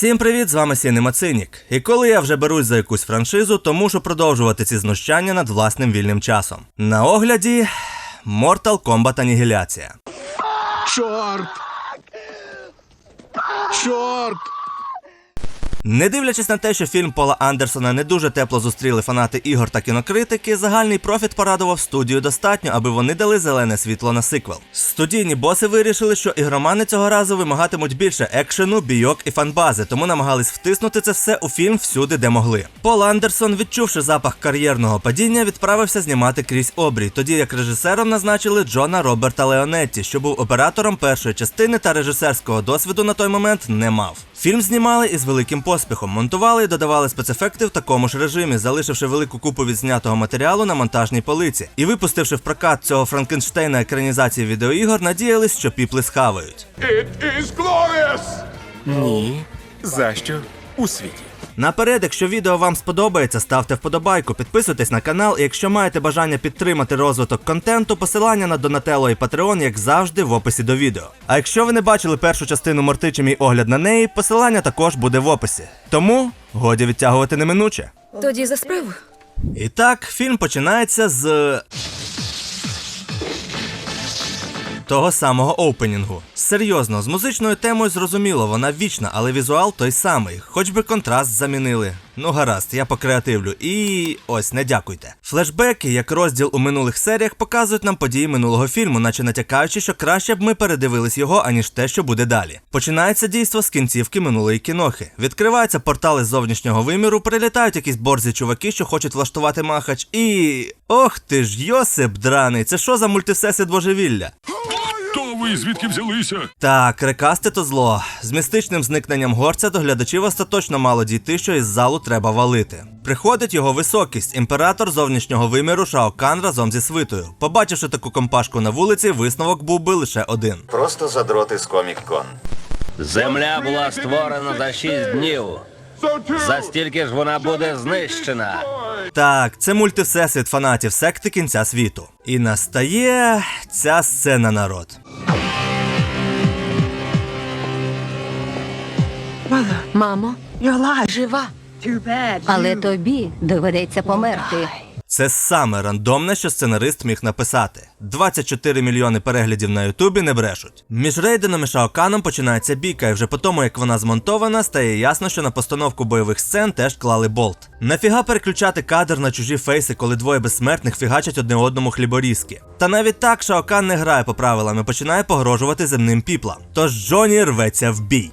Всім привіт, з вами Сінема Цинік. І коли я вже берусь за якусь франшизу, то мушу продовжувати ці знущання над власним вільним часом. На огляді Mortal Kombat Анігіляція. Чорт! Чорт! Не дивлячись на те, що фільм Пола Андерсона не дуже тепло зустріли фанати ігор та кінокритики, загальний профіт порадував студію достатньо, аби вони дали зелене світло на сиквел. Студійні боси вирішили, що ігромани цього разу вимагатимуть більше екшену, бійок і фанбази, тому намагались втиснути це все у фільм всюди, де могли. Пол Андерсон, відчувши запах кар'єрного падіння, відправився знімати крізь обрій, тоді як режисером назначили Джона Роберта Леонетті, що був оператором першої частини та режисерського досвіду на той момент не мав. Фільм знімали із великим поспіхом, монтували і додавали спецефекти в такому ж режимі, залишивши велику купу відзнятого матеріалу на монтажній полиці. І випустивши в прокат цього Франкенштейна екранізації відеоігор, надіялись, що піпли схавають. It is glorious! Ні. За що? У світі. Наперед, якщо відео вам сподобається, ставте вподобайку, підписуйтесь на канал, і якщо маєте бажання підтримати розвиток контенту, посилання на Донателло і Patreon, як завжди, в описі до відео. А якщо ви не бачили першу частину Морти чи мій огляд на неї, посилання також буде в описі. Тому годі відтягувати неминуче. Тоді за справу. І так, фільм починається з. Того самого опенінгу. Серйозно, з музичною темою зрозуміло, вона вічна, але візуал той самий, хоч би контраст замінили. Ну гаразд, я покреативлю. І ось не дякуйте. Флешбеки, як розділ у минулих серіях, показують нам події минулого фільму, наче натякаючи, що краще б ми передивились його, аніж те, що буде далі. Починається дійство з кінцівки минулої кінохи. Відкриваються портали зовнішнього виміру, прилітають якісь борзі чуваки, що хочуть влаштувати махач, і. Ох ти ж, Йосип драний, це що за мультисесід божевілля? Ви звідки взялися? Так, рекасти то зло. З містичним зникненням горця до глядачів остаточно мало дійти, що із залу треба валити. Приходить його високість, імператор зовнішнього виміру Шаокан разом зі свитою. Побачивши таку компашку на вулиці, висновок був би лише один. Просто задроти з Комік-Кон. Земля була створена за шість днів. За стільки ж вона буде знищена. Так, це мультивсесвіт фанатів секти кінця світу. І настає ця сцена народ. Мамо, жива. Але тобі доведеться померти. Це саме рандомне, що сценарист міг написати. 24 мільйони переглядів на Ютубі не брешуть. Між Рейденом і Шаоканом починається бійка, і вже по тому, як вона змонтована, стає ясно, що на постановку бойових сцен теж клали болт. Нафіга переключати кадр на чужі фейси, коли двоє безсмертних фігачать одне одному хліборізки. Та навіть так Шаокан не грає по правилам і починає погрожувати земним піплам. Тож Джоні рветься в бій.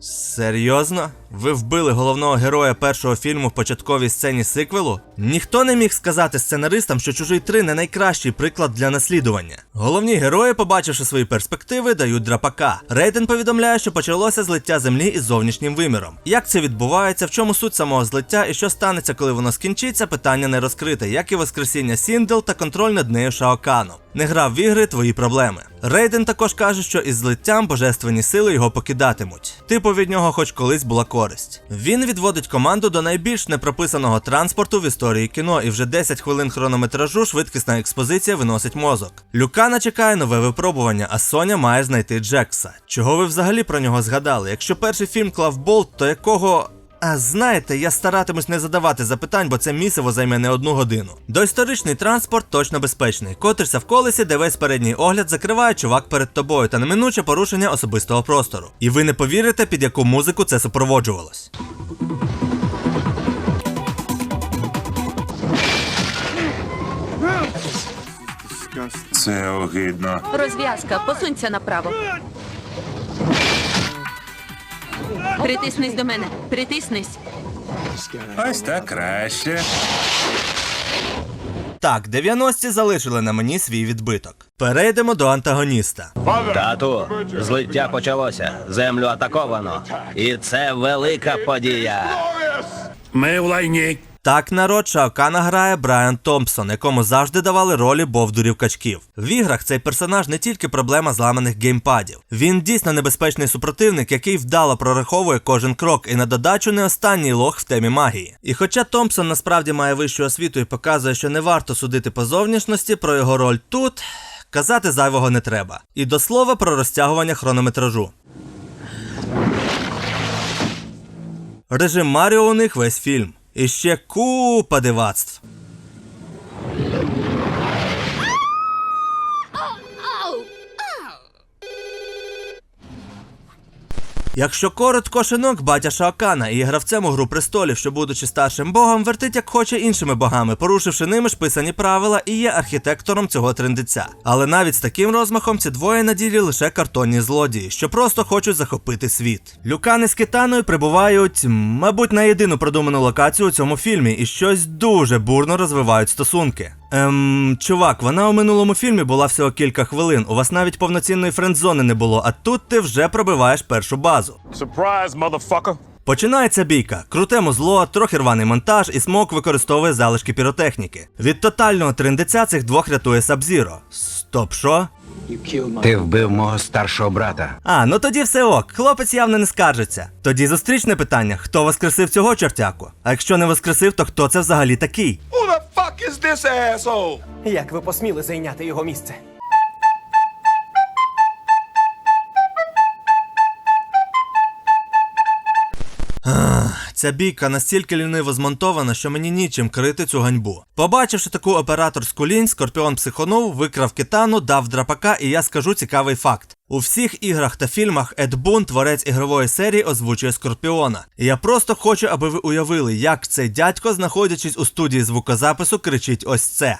Серйозно? Ви вбили головного героя першого фільму в початковій сцені сиквелу? Ніхто не міг сказати сценаристам, що чужий 3 не найкращий приклад для наслідування. Головні герої, побачивши свої перспективи, дають драпака. Рейден повідомляє, що почалося злиття землі із зовнішнім виміром. Як це відбувається, в чому суть самого злиття і що станеться, коли воно скінчиться, питання не розкрите, як і воскресіння Сіндел та контроль над нею Шаоканом. Не грав в ігри твої проблеми. Рейден також каже, що із злиттям божественні сили його покидатимуть. Типу від нього хоч колись була користь. Він відводить команду до найбільш непрописаного транспорту в історії кіно, і вже 10 хвилин хронометражу швидкісна експозиція виносить мозок. Люкана чекає нове випробування, а Соня має знайти Джекса. Чого ви взагалі про нього згадали? Якщо перший фільм клав болт, то якого. А знаєте, я старатимусь не задавати запитань, бо це місиво займе не одну годину. Доісторичний транспорт точно безпечний. Котишся в колесі, де весь передній огляд закриває чувак перед тобою та неминуче порушення особистого простору. І ви не повірите, під яку музику це супроводжувалось. Це огидно. Розв'язка, посунься направо. Притиснись до мене. Притиснись. Ось так краще. Так, 90-ті залишили на мені свій відбиток. Перейдемо до антагоніста. Тату, злиття почалося. Землю атаковано. І це велика подія. Ми в лайні. Так народ Шаокана грає Брайан Томпсон, якому завжди давали ролі бовдурів качків. В іграх цей персонаж не тільки проблема зламаних геймпадів. Він дійсно небезпечний супротивник, який вдало прораховує кожен крок, і на додачу не останній лох в темі магії. І хоча Томпсон насправді має вищу освіту і показує, що не варто судити по зовнішності, про його роль тут казати зайвого не треба. І до слова про розтягування хронометражу. Режим Маріо у них весь фільм. І ще купа дивацтв. Якщо коротко, шинок батя Шаокана і гравцем у гру престолів, що будучи старшим богом, вертить як хоче іншими богами, порушивши ними ж писані правила, і є архітектором цього трендиця. Але навіть з таким розмахом ці двоє на ділі лише картонні злодії, що просто хочуть захопити світ. Люкани з Китаною прибувають, мабуть, на єдину продуману локацію у цьому фільмі, і щось дуже бурно розвивають стосунки. Ем, чувак, вона у минулому фільмі була всього кілька хвилин. У вас навіть повноцінної френдзони не було, а тут ти вже пробиваєш першу базу. Surprise, motherfucker. Починається бійка, круте музло, трохи рваний монтаж, і смок використовує залишки піротехніки. Від тотального трендеця цих двох рятує Сабзіро. Стоп, що? Ти вбив мого старшого брата. А, ну тоді все ок, хлопець явно не скаржиться. Тоді зустрічне питання: хто воскресив цього чортяку? А якщо не воскресив, то хто це взагалі такий? Fuck is this asshole? Як ви посміли зайняти його місце? Ця бійка настільки ліниво змонтована, що мені нічим крити цю ганьбу. Побачивши таку операторську лінь, Скорпіон психонув, викрав китану, дав драпака, і я скажу цікавий факт. У всіх іграх та фільмах Ед Бун, творець ігрової серії, озвучує Скорпіона. І я просто хочу, аби ви уявили, як цей дядько, знаходячись у студії звукозапису, кричить ось це.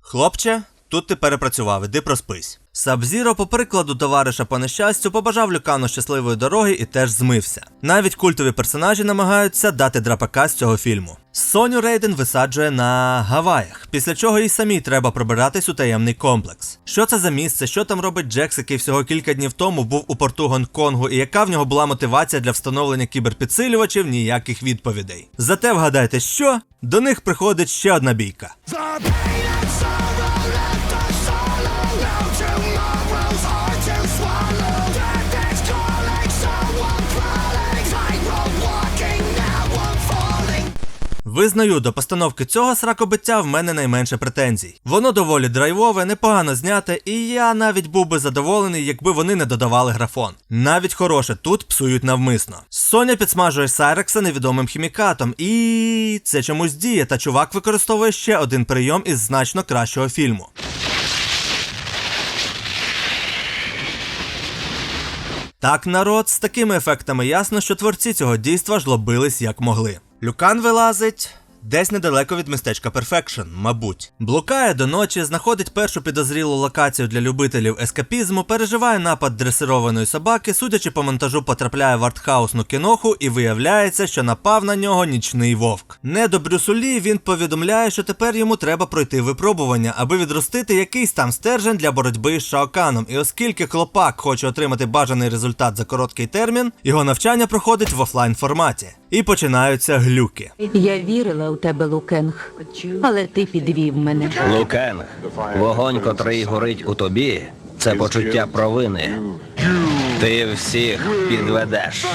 Хлопче, тут ти перепрацював, іди проспись. Сабзіро, по прикладу товариша по нещастю, побажав Люкану щасливої дороги і теж змився. Навіть культові персонажі намагаються дати драпака з цього фільму. Соню Рейден висаджує на Гаваях, після чого їй самій треба пробиратись у таємний комплекс. Що це за місце, що там робить Джекс, який всього кілька днів тому був у порту Гонконгу, і яка в нього була мотивація для встановлення кіберпідсилювачів, ніяких відповідей. Зате вгадайте, що до них приходить ще одна бійка. Визнаю, до постановки цього сракобиття в мене найменше претензій. Воно доволі драйвове, непогано зняте, і я навіть був би задоволений, якби вони не додавали графон. Навіть хороше тут псують навмисно. Соня підсмажує Сайрекса невідомим хімікатом, і це чомусь діє, та чувак використовує ще один прийом із значно кращого фільму. Так, народ, з такими ефектами ясно, що творці цього дійства жлобились як могли. Люкан вилазить. Десь недалеко від містечка Перфекшн, мабуть. Блукає до ночі, знаходить першу підозрілу локацію для любителів ескапізму, переживає напад дресированої собаки, судячи по монтажу, потрапляє в артхаусну кіноху і виявляється, що напав на нього нічний вовк. Не до Брюсулі він повідомляє, що тепер йому треба пройти випробування, аби відростити якийсь там стержень для боротьби з Шаоканом. І оскільки хлопак хоче отримати бажаний результат за короткий термін, його навчання проходить в офлайн форматі. І починаються глюки. Я вірила у тебе, Лукенг, але ти підвів мене. Лукенг, вогонь, котрий горить у тобі, це почуття провини. Ти всіх підведеш.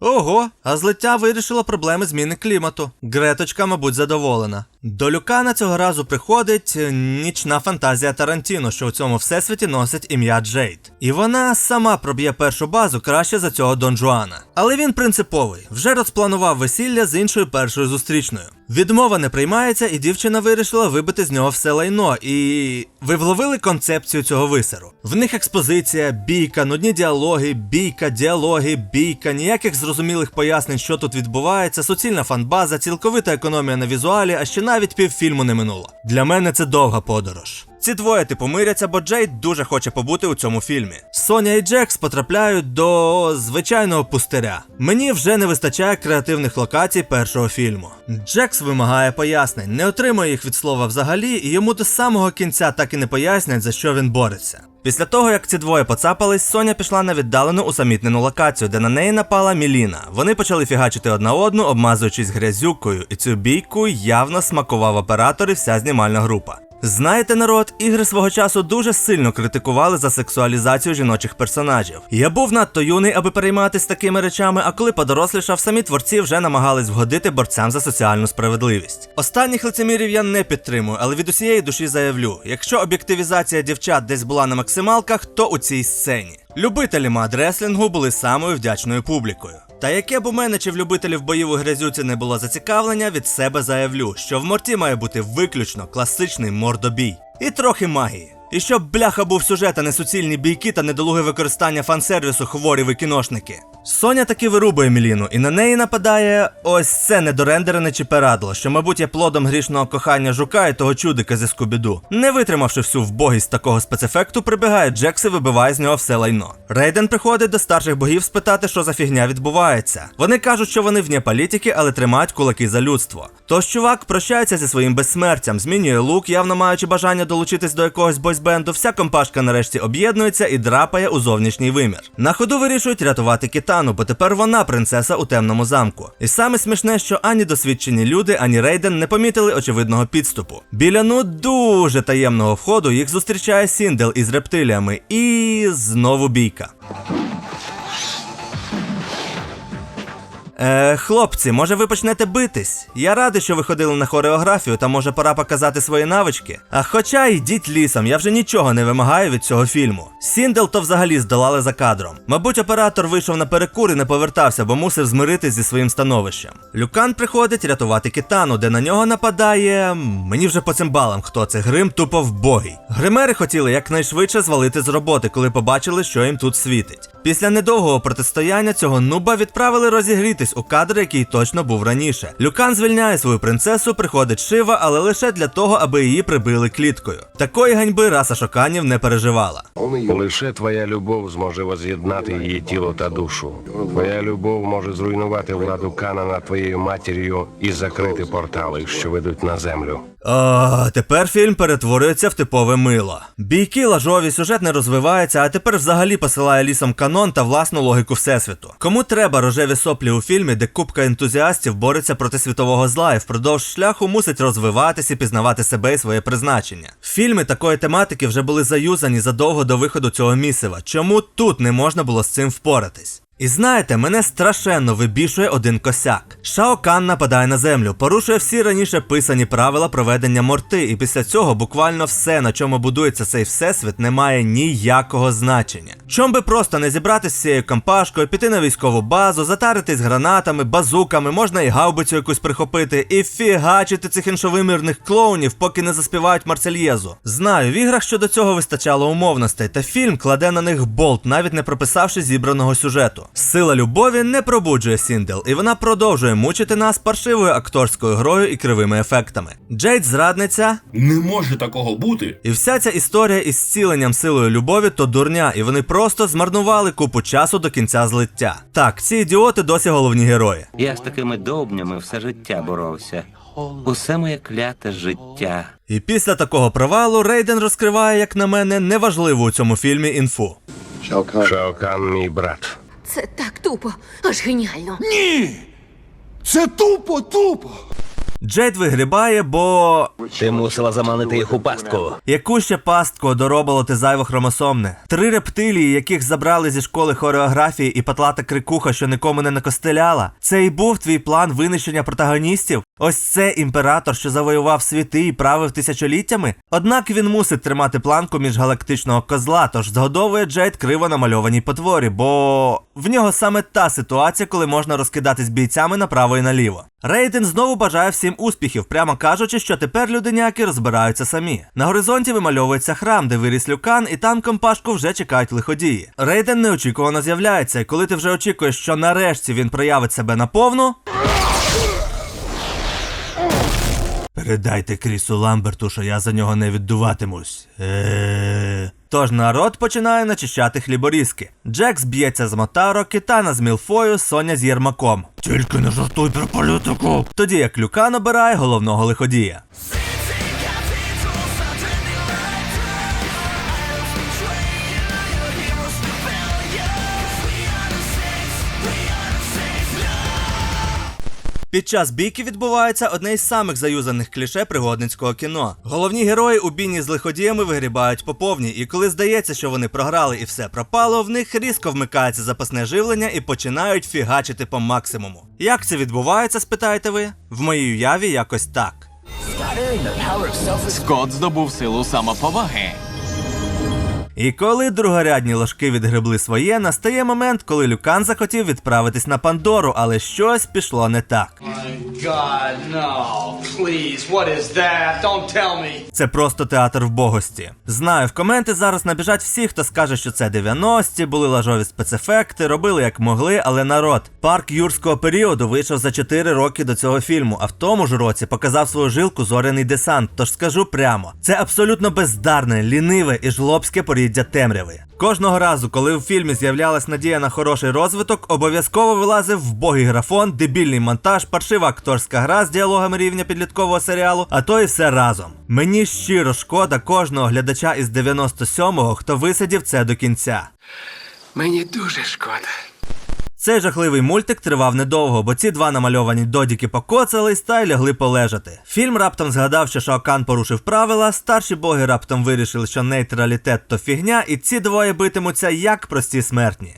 Ого, а злиття вирішило проблеми зміни клімату. Греточка, мабуть, задоволена. До Люкана цього разу приходить е, нічна фантазія Тарантіно, що у цьому всесвіті носить ім'я Джейд. І вона сама проб'є першу базу краще за цього Дон Жуана. Але він принциповий, вже розпланував весілля з іншою першою зустрічною. Відмова не приймається, і дівчина вирішила вибити з нього все лайно. І ви вловили концепцію цього висеру. В них експозиція, бійка, нудні діалоги, бійка, діалоги, бійка, ніяких зрозумілих пояснень, що тут відбувається, суцільна фанбаза, цілковита економія на візуалі, а ще навіть півфільму не минуло. Для мене це довга подорож. Ці двоє типу миряться, бо Джейд дуже хоче побути у цьому фільмі. Соня і Джекс потрапляють до звичайного пустиря. Мені вже не вистачає креативних локацій першого фільму. Джекс вимагає пояснень, не отримує їх від слова взагалі, і йому до самого кінця так і не пояснять, за що він бореться. Після того, як ці двоє поцапались, Соня пішла на віддалену усамітнену локацію, де на неї напала Міліна. Вони почали фігачити одна одну, обмазуючись грязюкою, і цю бійку явно смакував оператор і вся знімальна група. Знаєте, народ, ігри свого часу дуже сильно критикували за сексуалізацію жіночих персонажів. Я був надто юний, аби перейматися такими речами, а коли подорослішав, самі творці вже намагались вгодити борцям за соціальну справедливість. Останніх лицемірів я не підтримую, але від усієї душі заявлю: якщо об'єктивізація дівчат десь була на максималках, то у цій сцені. Любителі мад-реслінгу були самою вдячною публікою. Та яке б у мене чи в любителів боїв у грязюці не було зацікавлення, від себе заявлю, що в морті має бути виключно класичний мордобій. І трохи магії. І щоб бляха був сюжет, а не суцільні бійки та недолуге використання фансервісу хворі ви кіношники. Соня таки вирубує Міліну, і на неї нападає ось це недорендерене чіперадло, що, мабуть, є плодом грішного кохання жука і того чудика зі Скубіду. Не витримавши всю вбогість такого спецефекту, прибігає Джекс і вибиває з нього все лайно. Рейден приходить до старших богів спитати, що за фігня відбувається. Вони кажуть, що вони вне політики, але тримають кулаки за людство. Тож чувак прощається зі своїм безсмертям, змінює лук, явно маючи бажання долучитись до якогось бойсбенду. Вся компашка нарешті об'єднується і драпає у зовнішній вимір. На ходу вирішують рятувати Кітану, бо тепер вона принцеса у темному замку. І саме смішне, що ані досвідчені люди, ані Рейден не помітили очевидного підступу. Біля ну дуже таємного входу їх зустрічає Сіндел із рептиліями, і знову бійка. Е, хлопці, може ви почнете битись? Я радий, що ви ходили на хореографію, та може пора показати свої навички. А хоча йдіть лісом, я вже нічого не вимагаю від цього фільму. Сіндел то взагалі здолали за кадром. Мабуть, оператор вийшов на перекур і не повертався, бо мусив змиритись зі своїм становищем. Люкан приходить рятувати Китану, де на нього нападає. Мені вже по цим балам, хто це грим тупо вбогий. Гримери хотіли якнайшвидше звалити з роботи, коли побачили, що їм тут світить. Після недовгого протистояння цього нуба відправили розігрітись у кадр, який точно був раніше. Люкан звільняє свою принцесу, приходить Шива, але лише для того, аби її прибили кліткою. Такої ганьби раса шоканів не переживала. Лише твоя любов зможе воз'єднати її тіло та душу. Твоя любов може зруйнувати владу Кана над твоєю матір'ю і закрити портали, що ведуть на землю. О, тепер фільм перетворюється в типове мило. Бійки лажові, сюжет не розвивається, а тепер взагалі посилає лісом канон та власну логіку всесвіту. Кому треба рожеві соплі у фільмі, де купка ентузіастів бореться проти світового зла і впродовж шляху мусить розвиватися і пізнавати себе і своє призначення. Фільми такої тематики вже були заюзані задовго до виходу цього місива. Чому тут не можна було з цим впоратись? І знаєте, мене страшенно вибішує один косяк. Шао Кан нападає на землю, порушує всі раніше писані правила проведення морти, і після цього буквально все, на чому будується цей всесвіт, не має ніякого значення. Чом би просто не зібратися з цією компашкою, піти на військову базу, затаритись гранатами, базуками, можна і гаубицю якусь прихопити, і фігачити цих іншовимірних клоунів, поки не заспівають Марсельєзу. Знаю, в іграх щодо цього вистачало умовностей, та фільм кладе на них болт, навіть не прописавши зібраного сюжету. Сила любові не пробуджує Сіндел, і вона продовжує мучити нас паршивою акторською грою і кривими ефектами. Джейд зрадниця, Не може такого бути. і вся ця історія із зціленням силою любові то дурня, і вони просто змарнували купу часу до кінця злиття. Так, ці ідіоти досі головні герої. Я з такими довбнями все життя боровся. Усе моє кляте життя. І після такого провалу Рейден розкриває, як на мене, неважливу у цьому фільмі інфу. Шаокан, мій брат. Це так тупо, аж геніально. Ні! Це тупо, тупо. Джейд вигрібає, бо Ти мусила заманити їх у пастку. Яку ще пастку доробило ти зайво хромосомне? Три рептилії, яких забрали зі школи хореографії і патлата крикуха, що нікому не накостеляла. Це і був твій план винищення протагоністів? Ось це імператор, що завоював світи і правив тисячоліттями? Однак він мусить тримати планку міжгалактичного козла, тож згодовує Джейд криво намальованій потворі, бо в нього саме та ситуація, коли можна розкидатись бійцями направо і наліво. Рейден знову бажає всім успіхів, прямо кажучи, що тепер людиняки розбираються самі. На горизонті вимальовується храм, де виріс люкан, і там компашку вже чекають лиходії. Рейден неочікувано з'являється, і коли ти вже очікуєш, що нарешті він проявить себе наповну. Передайте Крісу Ламберту, що я за нього не віддуватимусь. Е. Тож народ починає начищати хліборізки. Джекс б'ється з Мотаро, Китана з Мілфою, Соня з Єрмаком. Тільки не жартуй про політику. Тоді як Люкан обирає головного лиходія. Під час бійки відбувається одне із самих заюзаних кліше пригодницького кіно. Головні герої у бійні з лиходіями вигрібають по повній, і коли здається, що вони програли і все пропало, в них різко вмикається запасне живлення і починають фігачити по максимуму. Як це відбувається, спитаєте ви? В моїй уяві якось так. Скот здобув силу самоповаги. І коли другорядні ложки відгребли своє, настає момент, коли Люкан захотів відправитись на Пандору, але щось пішло не так. God, no. Please, what is that? Don't tell me. Це просто театр вбогості. Знаю, в коменти зараз набіжать всі, хто скаже, що це 90-ті, були лажові спецефекти, робили як могли, але народ. Парк юрського періоду вийшов за 4 роки до цього фільму, а в тому ж році показав свою жилку зоряний десант. Тож скажу прямо, це абсолютно бездарне, ліниве і жлобське поріддя темряви. Кожного разу, коли в фільмі з'являлась надія на хороший розвиток, обов'язково вилазив вбогий графон, дебільний монтаж, паршива акторська гра з діалогами рівня підліткового серіалу, а то і все разом. Мені щиро шкода кожного глядача із 97-го, хто висидів це до кінця. Мені дуже шкода. Цей жахливий мультик тривав недовго, бо ці два намальовані додіки покоцались та й лягли полежати. Фільм раптом згадав, що Шаокан порушив правила, старші боги раптом вирішили, що нейтралітет то фігня, і ці двоє битимуться як прості смертні.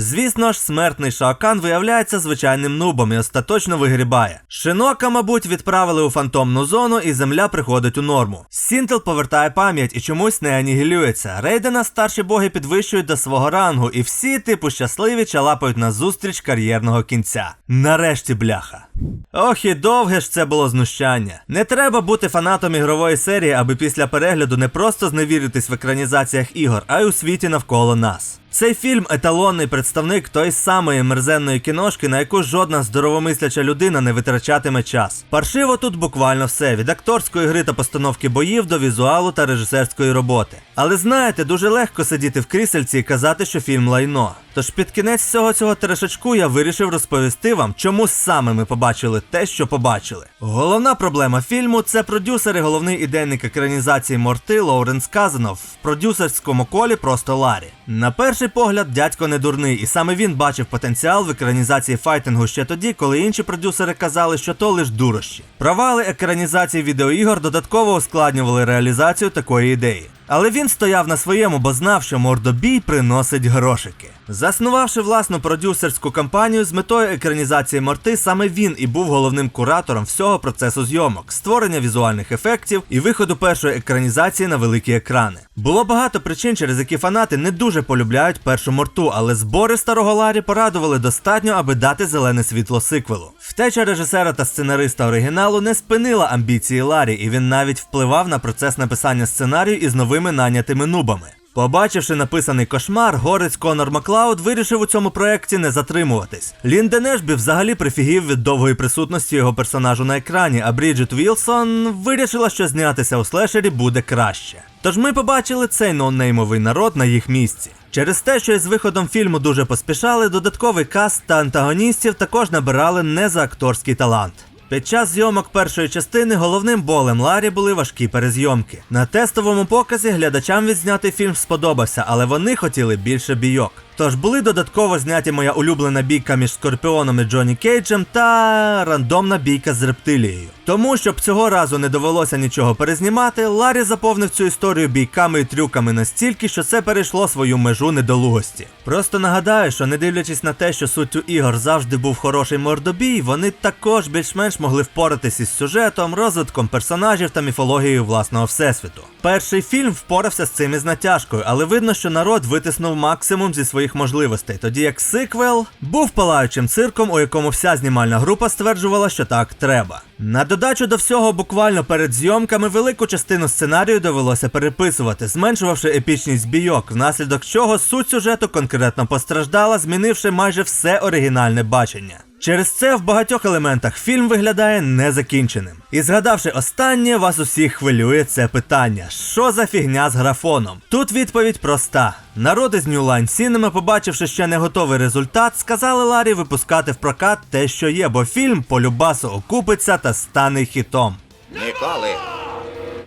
Звісно ж, смертний Шаокан виявляється звичайним нубом і остаточно вигрібає. Шинока, мабуть, відправили у фантомну зону, і земля приходить у норму. Сінтел повертає пам'ять і чомусь не анігілюється. Рейдена старші боги підвищують до свого рангу, і всі, типу, щасливі чалапають на зустріч кар'єрного кінця. Нарешті бляха. Ох і довге ж це було знущання. Не треба бути фанатом ігрової серії, аби після перегляду не просто зневіритись в екранізаціях ігор, а й у світі навколо нас. Цей фільм еталонний представник тої самої мерзенної кіношки, на яку жодна здоровомисляча людина не витрачатиме час. Паршиво тут буквально все: від акторської гри та постановки боїв до візуалу та режисерської роботи. Але знаєте, дуже легко сидіти в крісельці і казати, що фільм лайно. Тож під кінець всього цього терешечку я вирішив розповісти вам, чому саме ми побачили те, що побачили. Головна проблема фільму це продюсер і головний ідейник екранізації Морти Лоуренс Казанов в продюсерському колі просто Ларі. На перший погляд, дядько не дурний, і саме він бачив потенціал в екранізації файтингу ще тоді, коли інші продюсери казали, що то лиш дурощі. Провали екранізації відеоігор додатково ускладнювали реалізацію такої ідеї. Але він стояв на своєму, бо знав, що мордобій приносить грошики. Заснувавши власну продюсерську кампанію з метою екранізації морти, саме він і був головним куратором всього процесу зйомок, створення візуальних ефектів і виходу першої екранізації на великі екрани. Було багато причин, через які фанати не дуже полюбляють першу рту, але збори старого Ларі порадували достатньо, аби дати зелене світло сиквелу. Втеча режисера та сценариста оригіналу не спинила амбіції Ларі, і він навіть впливав на процес написання сценарію із новими нанятими нубами. Побачивши написаний кошмар, горець Конор Маклауд вирішив у цьому проєкті не затримуватись. Лін Денешбі взагалі прифігів від довгої присутності його персонажу на екрані, а Бріджит Вілсон вирішила, що знятися у слешері буде краще. Тож ми побачили цей ноунеймовий народ на їх місці. Через те, що із виходом фільму дуже поспішали, додатковий каст та антагоністів також набирали не за акторський талант. Під час зйомок першої частини головним болем Ларі були важкі перезйомки. На тестовому показі глядачам відзнятий фільм сподобався, але вони хотіли більше бійок. Тож були додатково зняті моя улюблена бійка між Скорпіоном і Джонні Кейджем та рандомна бійка з рептилією. Тому, щоб цього разу не довелося нічого перезнімати, Ларі заповнив цю історію бійками і трюками настільки, що це перейшло свою межу недолугості. Просто нагадаю, що не дивлячись на те, що суттю ігор завжди був хороший мордобій, вони також більш-менш могли впоратись із сюжетом, розвитком персонажів та міфологією власного всесвіту. Перший фільм впорався з цим із натяжкою, але видно, що народ витиснув максимум зі своїх можливостей, тоді як сиквел був палаючим цирком, у якому вся знімальна група стверджувала, що так треба. На додачу до всього, буквально перед зйомками велику частину сценарію довелося переписувати, зменшувавши епічність бійок, внаслідок чого суть сюжету конкретно постраждала, змінивши майже все оригінальне бачення. Через це в багатьох елементах фільм виглядає незакінченим. І згадавши останнє, вас усіх хвилює це питання: що за фігня з графоном? Тут відповідь проста. Народи з New Line Cinema, побачивши ще не готовий результат, сказали Ларі випускати в прокат те, що є, бо фільм по любасу окупиться та стане хітом. Ніколи.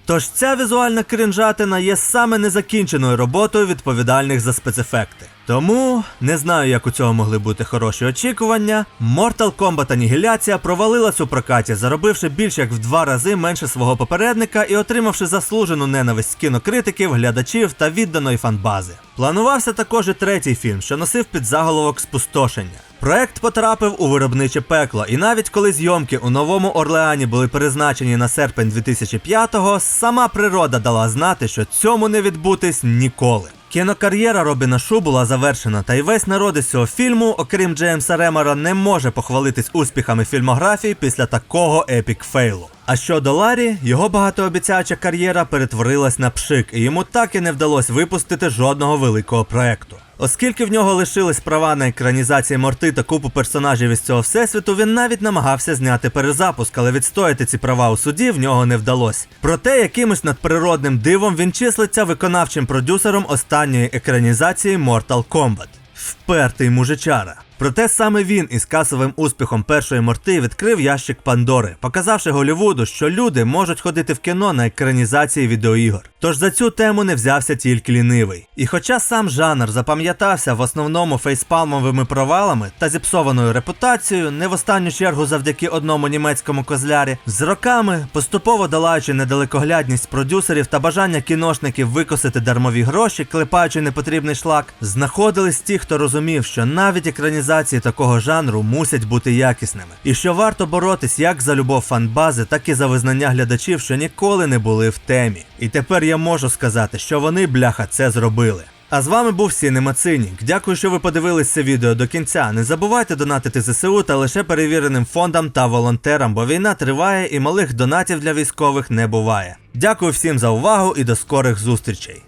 Тож ця візуальна кринжатина є саме незакінченою роботою відповідальних за спецефекти. Тому не знаю, як у цього могли бути хороші очікування. Mortal Kombat Анігіляція провалилась у прокаті, заробивши більш як в два рази менше свого попередника і отримавши заслужену ненависть кінокритиків, глядачів та відданої фанбази. Планувався також і третій фільм, що носив під заголовок спустошення. Проект потрапив у виробниче пекло, і навіть коли зйомки у новому Орлеані були призначені на серпень 2005-го, сама природа дала знати, що цьому не відбутись ніколи. Кінокар'єра Робіна Шу була завершена, та й весь народ із цього фільму, окрім Джеймса Ремера, не може похвалитись успіхами фільмографії після такого епік фейлу. А щодо Ларі, його багатообіцяюча кар'єра перетворилась на пшик, і йому так і не вдалося випустити жодного великого проекту. Оскільки в нього лишились права на екранізації морти та купу персонажів із цього всесвіту, він навіть намагався зняти перезапуск, але відстояти ці права у суді в нього не вдалося. Проте якимось надприродним дивом він числиться виконавчим продюсером останньої екранізації Mortal Kombat. Впертий мужичара. Проте саме він із касовим успіхом першої морти відкрив ящик Пандори, показавши Голівуду, що люди можуть ходити в кіно на екранізації відеоігор. Тож за цю тему не взявся тільки лінивий. І хоча сам жанр запам'ятався в основному фейспалмовими провалами та зіпсованою репутацією, не в останню чергу завдяки одному німецькому козлярі, з роками, поступово долаючи недалекоглядність продюсерів та бажання кіношників викосити дармові гроші, клепаючи непотрібний шлак, знаходились ті, хто розумів, що навіть екранізації такого жанру мусять бути якісними, і що варто боротись як за любов фанбази, так і за визнання глядачів, що ніколи не були в темі. І тепер я можу сказати, що вони, бляха, це зробили. А з вами був Сінема Цинік. Дякую, що ви подивились це відео до кінця. Не забувайте донатити ЗСУ та лише перевіреним фондам та волонтерам, бо війна триває і малих донатів для військових не буває. Дякую всім за увагу і до скорих зустрічей.